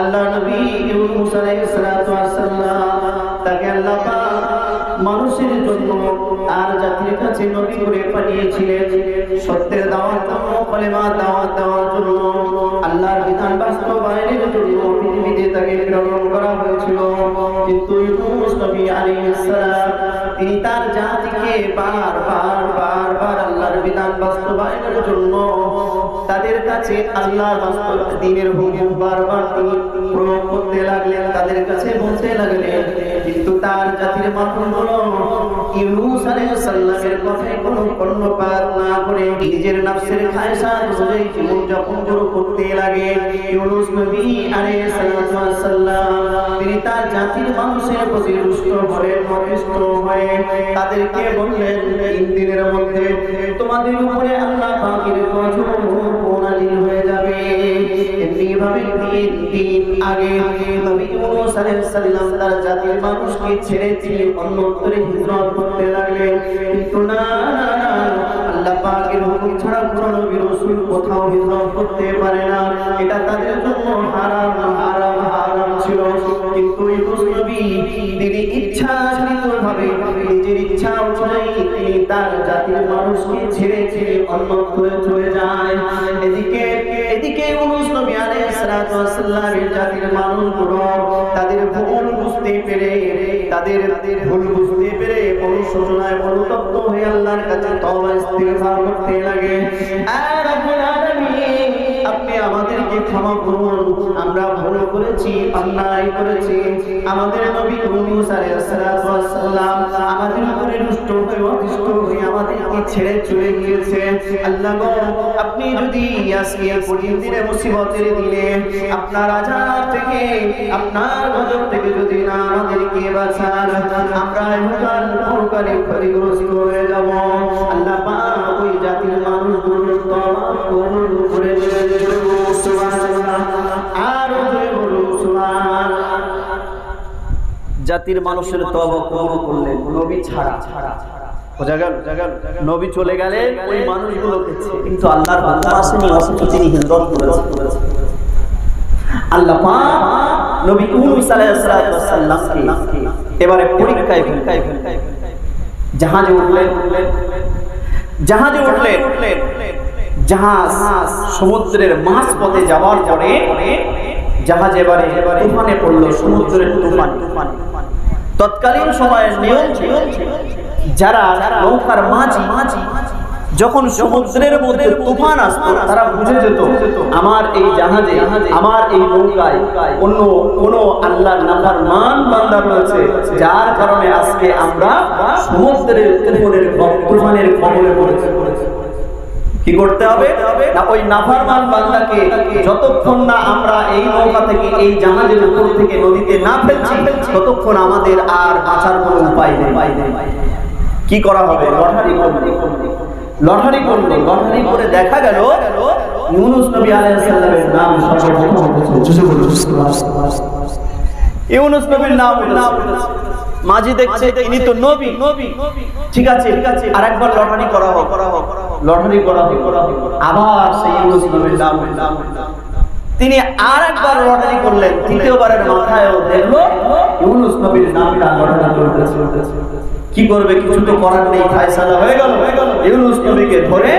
আল্লাহ নবী ইউনুস মানুষের জন্য আর জাতির কাছে নবী করে পাঠিয়েছিলেন। সত্যের দাওয়াত দেওয়া কলেমা দাওয়াত দেওয়ার জন্য, আল্লাহর বিধান বাস্তবায়নের জন্য পৃথিবীতে তাকে প্রেরণ করা হয়েছিল। কিন্তু ইউনুস নবী আলাইহিস সালাম, তিনি তার জাতিকে বার বার বার বার আল্লাহর বিধান বাস্তবায়নের জন্য তাদের কাছে আল্লাহর বাস্তব দিনের হুকুম বারবার তিনি প্রয়োগ করতে লাগলেন, তাদের কাছে বলতে লাগলেন, কিন্তু তার জাতির মানুষগুলো ইউনুস আলাইহিস সালামের কথায় কোনো কর্ণপাত না করে নিজের নফসের অনুযায়ী জীবন যাপন শুরু করতে লাগে। ইউনুস নবী আলাইহিস সালাম তিনি তার জাতির মানুষের প্রতি রুষ্ট হয়ে হয়ে তাদেরকে বললেন, তিন দিনের মধ্যে তোমাদের উপরে আল্লাহ পাকের গজব এমনিভাবে তিন দিন আগে নবী ইউনুস আলাইহিস সালাম তার জাতির মানুষকে ছেড়ে দিয়ে অন্যত্রে হিজরত করতে লাগলেন। কিন্তু না আল্লাহ পাকের হুকুম ছাড়া কোনো নবী রাসূল কোথাও হিজরত করতে পারে না। এটা তাদের জন্য হারাম হারাম হারাম ছিল। কিন্তু ইউনুস নবী, তিনি ইচ্ছাকৃতভাবে নিজের ইচ্ছা অনুযায়ী তিনি তার জাতির মানুষকে ছেড়ে ছেড়ে অন্যত্রে চলে যায়। এদিকে এদিকে জাতির তাদের ভুল বুঝতে পেরে, তাদের ভুল বুঝতে পেরে অনুশোচনায় অনুতপ্ত হয়ে আল্লাহর কাছে তওবা ইস্তিগফার করতে লাগে। আমাদেরকে ক্ষমা আমরা ভুল করেছি, অন্যায় করেছি। আমাদের নবী ইউনূস আলাইহিস ছেড়ে ক্ষতিগ্রস্ত হয়ে আল্লাহ ওই জাতির জাতির মানুষের তওবা কবুল করলেন নবী ছাড়া বোঝা গেল নবী চলে গেলেন ওই মানুষগুলোকে। কিন্তু আল্লাহর বান্দা আসেনি অথচ তিনি হিজরত করেছেন। আল্লাহ পাক নবী ইউনূস আলাইহিস সালামকে এবারে পরীক্ষায় জাহাজে উঠলেন। জাহাজে উঠলেন। জাহাজ সমুদ্রের মাঝ পথে যাওয়ার পরে জাহাজ এবারে তুফানে পড়ল সমুদ্রের তুফান তুফান। তৎকালীন সময়ের নিয়ম ছিল যারা নৌকার মাঝি মাঝি যখন সমুদ্রের মধ্যে তুফান আসতো, তারা বুঝে যেত, আমার এই জাহাজে, আমার এই নৌকায় অন্য কোন আল্লাহর নাফার মান বান্দা রয়েছে, যার কারণে আজকে আমরা সমুদ্রের তুফানের তুফানের কবলে পড়েছি। কি করতে হবে? না, ওই নাফারমান বান্দাকে যতক্ষণ না আমরা এই নৌকা থেকে, এই জাহাজের উপর থেকে নদীতে না ফেলছি, ততক্ষণ আমাদের আর বাঁচার কোনো উপায় নেই। কি করা হবে? লটারি করবে লটারি করবে লটারি করে দেখা গেল ইউনুস নবী নাম ইউনুস নবীর নাম নাম মাঝি দেখছে ইনি তো নবী। নবী ঠিক আছে ঠিক আছে আরেকবার লটারি করা হোক। করা হোক লটারি করা হোক। আবার সেই ইউনুস নবীর নাম নাম তিনি আর একবার লটারি করলেন। তৃতীয়বারের মাথায়ও দেখল ইউনুস নবীর নামটা লটারি করতেছে কি করবে কিছু তো করার নেই, ফায়সালা হয়ে গেল। ইউনুস নবীকে ধরে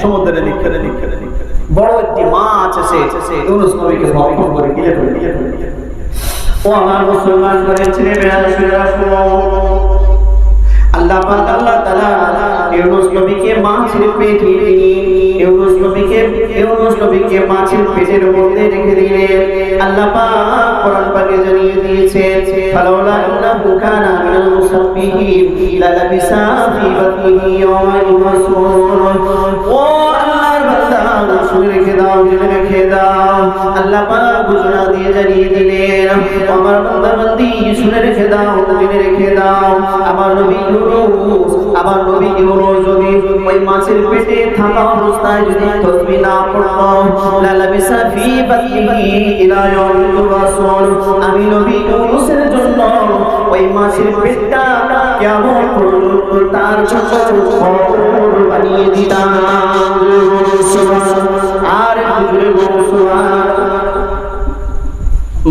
সমুদ্রে নিক্ষেপে নিক্ষেপে নিক্ষেপে বড় একটি মাছ এসে ইউনুস নবীকে ভক্ষণ করে গিলে ফেলে ও আমার মুসলমান করে ছেলে মেয়েরা শুনে। আল্লাহ আল্লাহ তাআলা ইউনুস নবীকে মাছের পেটে ইউনুস নবীকে ইউনুস নবীকে মাছের পেটের মধ্যে রেখে দিলেন। আল্লাহ পাক কোরআন পাকে জানিয়ে দিয়েছে ফালাউলা ইন্নাহু কানা মিনাল মুসাব্বিহিন লালাবিসা জানিয়ে দিলেন, আমার বান্দাবান্দি, শুনে রেখে দাও, জেনে রেখে দাও, আমার নবী ইউনুস, আমার নবী ইউনুস যদি ওই মাছের পেটে থাকা অবস্থায় যদি তসবিহ না পড়তো লালাবিসা ফি বাতনিহি ইলা ইয়াউমিল আমি নবী ইউনুসের জন্য ওই মাছের পেটটা কেমন তার খবর বানিয়ে দিতাম। আর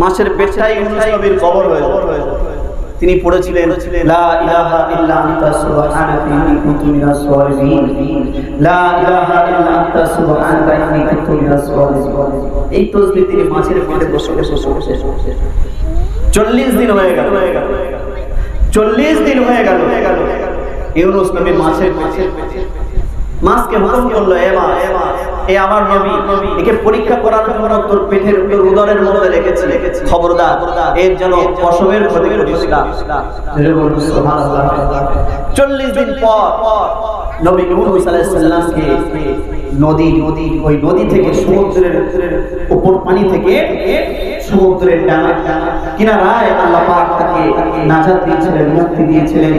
মাছের পেটটাই ইউনুস নবীর কবর হয়ে তিনি পড়েছিলেন লা ইলাহা ইল্লা আনতা সুবহানাকা ইন্নী কুনতু মিনাস সালিমিন লা ইলাহা ইল্লা আনতা সুবহানাকা ইন্নী কুনতু মিনাস সালিমিন এই তাসবিহ তিনি মাছের পেটে বসে বসে বসে বসে 40 দিন হয়ে গেল। 40 দিন হয়ে গেল। ইউনুস নবী মাছের মাছের মাছকে হুকুম করল এ মাছ এ আমার নবী। একে পরীক্ষা করার জন্য তোর পেটের তোর উদরের মধ্যে রেখেছি খবরদার এর যেন প্রসবের ক্ষতি করিস না। চল্লিশ দিন পর নবী আলাইহিস নদী নদী ওই নদী থেকে সমুদ্রের উপর পানি থেকে সমুদ্রের ডানা কিনারায় আল্লাহ পাক তাকে নাজাত দিয়েছিলেন মুক্তি দিয়েছিলেন।